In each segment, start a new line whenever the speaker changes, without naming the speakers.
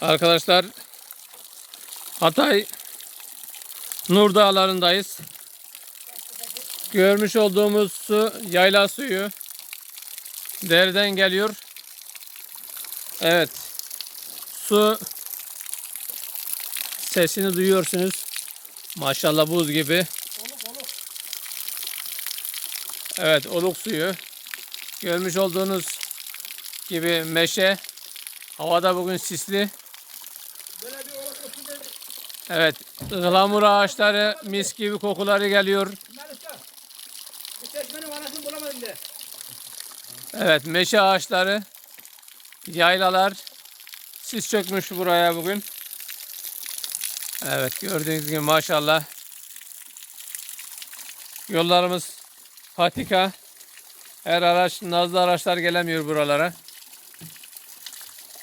Arkadaşlar Hatay Nur Dağları'ndayız. Görmüş olduğumuz su yayla suyu. Dereden geliyor. Evet. Su sesini duyuyorsunuz. Maşallah buz gibi. Evet, oluk suyu. Görmüş olduğunuz gibi meşe. Havada bugün sisli. Evet, ıhlamur ağaçları mis gibi kokuları geliyor. Evet, meşe ağaçları, yaylalar. Sis çökmüş buraya bugün. Evet, gördüğünüz gibi maşallah. Yollarımız patika. Her araç, nazlı araçlar gelemiyor buralara.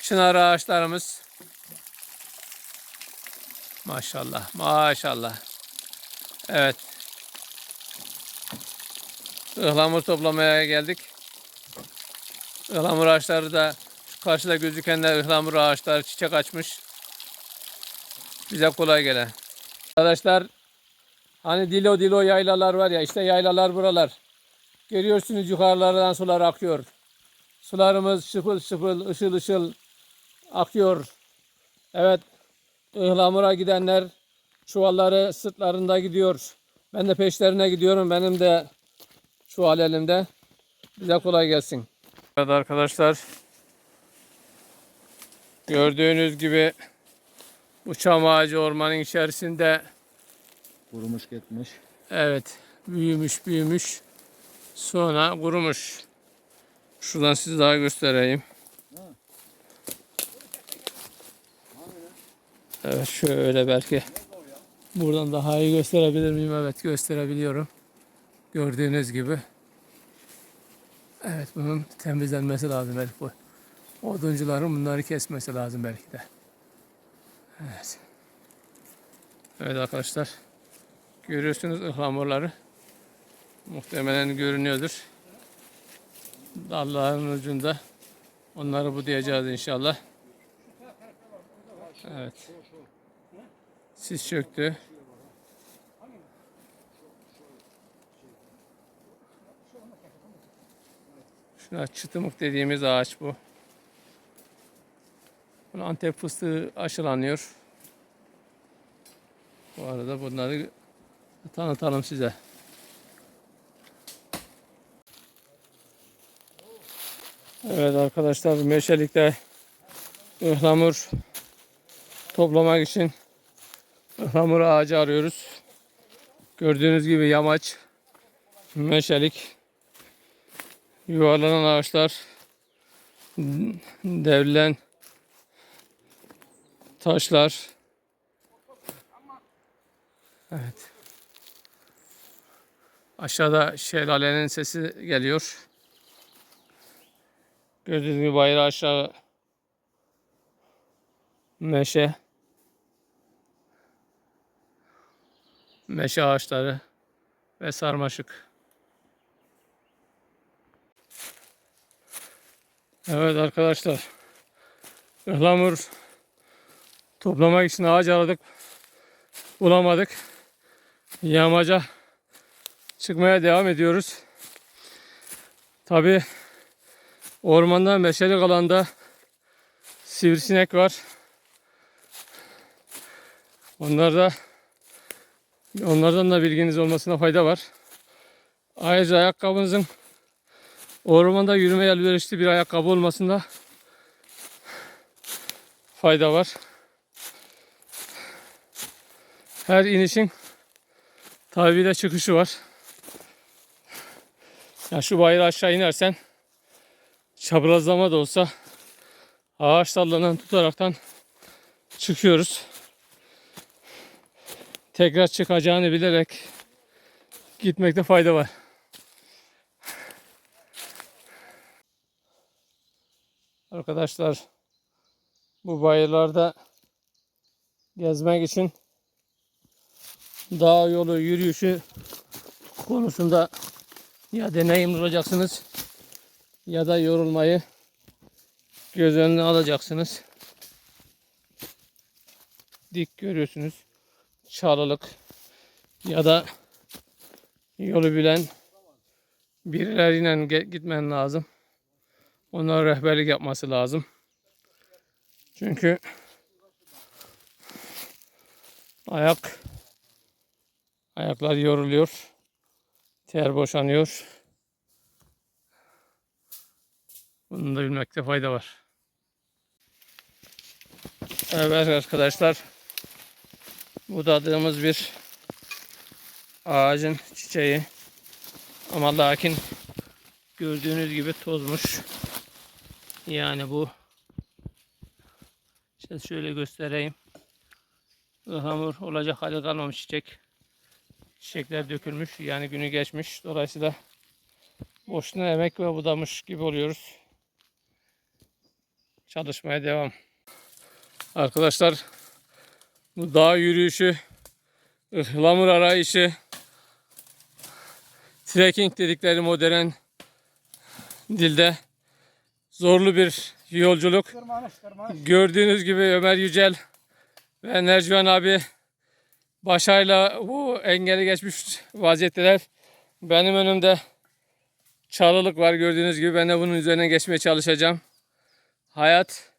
Çınar ağaçlarımız. Maşallah, maşallah. Evet. Ihlamur toplamaya geldik. Ihlamur ağaçları da karşıda gözükenler ıhlamur ağaçları çiçek açmış. Bize kolay gele. Arkadaşlar hani dilo dilo yaylalar var ya işte yaylalar buralar. Görüyorsunuz yukarılardan sular akıyor. Sularımız şıpıl şıpıl ışıl ışıl akıyor. Evet ıhlamura gidenler çuvalları sırtlarında gidiyor. Ben de peşlerine gidiyorum. Benim de çuval elimde. Bize kolay gelsin. Evet arkadaşlar. Gördüğünüz gibi bu çam ağacı ormanın içerisinde
Kurumuş gitmiş.
evet büyümüş büyümüş sonra kurumuş. Şuradan size daha göstereyim. Evet şöyle belki buradan daha iyi gösterebilir miyim? Evet gösterebiliyorum. Gördüğünüz gibi. Evet bunun temizlenmesi lazım belki bu. Oduncuların bunları kesmesi lazım belki de. Evet. Evet arkadaşlar. Görüyorsunuz ıhlamurları. Muhtemelen görünüyordur. Dalların ucunda. Onları budayacağız inşallah. Evet. Sis çöktü. Şuna çıtımık dediğimiz ağaç bu. Bunu Antep fıstığı aşılanıyor. Bu arada bunları tanıtalım size. Evet arkadaşlar meşelikte ıhlamur toplamak için ıhlamur ağacı arıyoruz. Gördüğünüz gibi yamaç, meşelik, yuvarlanan ağaçlar, devrilen taşlar. Evet. Aşağıda şelalenin sesi geliyor. Gördüğünüz gibi bayrağı aşağı meşe. Meşe ağaçları ve sarmaşık. Evet arkadaşlar. Ihlamur toplamak için ağaç aradık. Bulamadık. Yamaca çıkmaya devam ediyoruz. Tabi ormanda meşelik alanda sivrisinek var. Onlar da onlardan da bilginiz olmasına fayda var. Ayrıca ayakkabınızın ormanda yürümeye elverişli bir ayakkabı olmasında fayda var. Her inişin tabi de çıkışı var. Ya şu bayrağı aşağı inersen çaprazlama da olsa ağaç dallarından tutaraktan çıkıyoruz. Tekrar çıkacağını bilerek gitmekte fayda var. Arkadaşlar bu bayırlarda gezmek için dağ yolu yürüyüşü konusunda ya deneyimli olacaksınız ya da yorulmayı göz önüne alacaksınız. dik görüyorsunuz. Çalılık ya da yolu bilen birileriyle gitmen lazım. Onlara rehberlik yapması lazım. Çünkü ayak ayaklar yoruluyor. Ter boşanıyor. Bunu da bilmekte fayda var. Evet arkadaşlar. Budadığımız bir ağacın çiçeği. Ama lakin gördüğünüz gibi tozmuş. Yani bu işte şöyle göstereyim. Ihlamur olacak hali kalmamış çiçek. Çiçekler dökülmüş yani günü geçmiş. Dolayısıyla boşuna emek ve budamış gibi oluyoruz. Çalışmaya devam. Arkadaşlar bu dağ yürüyüşü, ıhlamur arayışı, trekking dedikleri modern dilde zorlu bir yolculuk.
Tırmanış tırmanış.
Gördüğünüz gibi Ömer Yücel ve Nercivan abi başarıyla bu engeli geçmiş vaziyetteler. Benim önümde çalılık var gördüğünüz gibi. Ben de bunun üzerine geçmeye çalışacağım. Hayat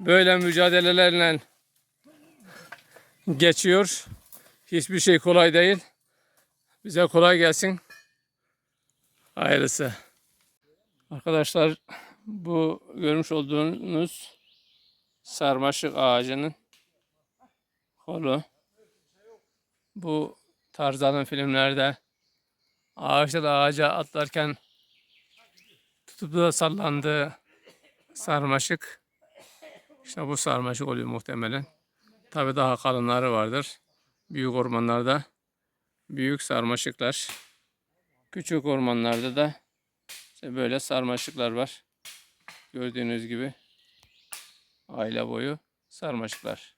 böyle mücadelelerle geçiyor. Hiçbir şey kolay değil. Bize kolay gelsin. Hayırlısı. Arkadaşlar bu görmüş olduğunuz sarmaşık ağacının kolu. Bu Tarzan'ın filmlerde ağaçta da ağaca atlarken tutup da sallandığı sarmaşık. İşte bu sarmaşık oluyor muhtemelen. Tabi daha kalınları vardır. Büyük ormanlarda büyük sarmaşıklar. Küçük ormanlarda da işte böyle sarmaşıklar var. Gördüğünüz gibi aile boyu sarmaşıklar.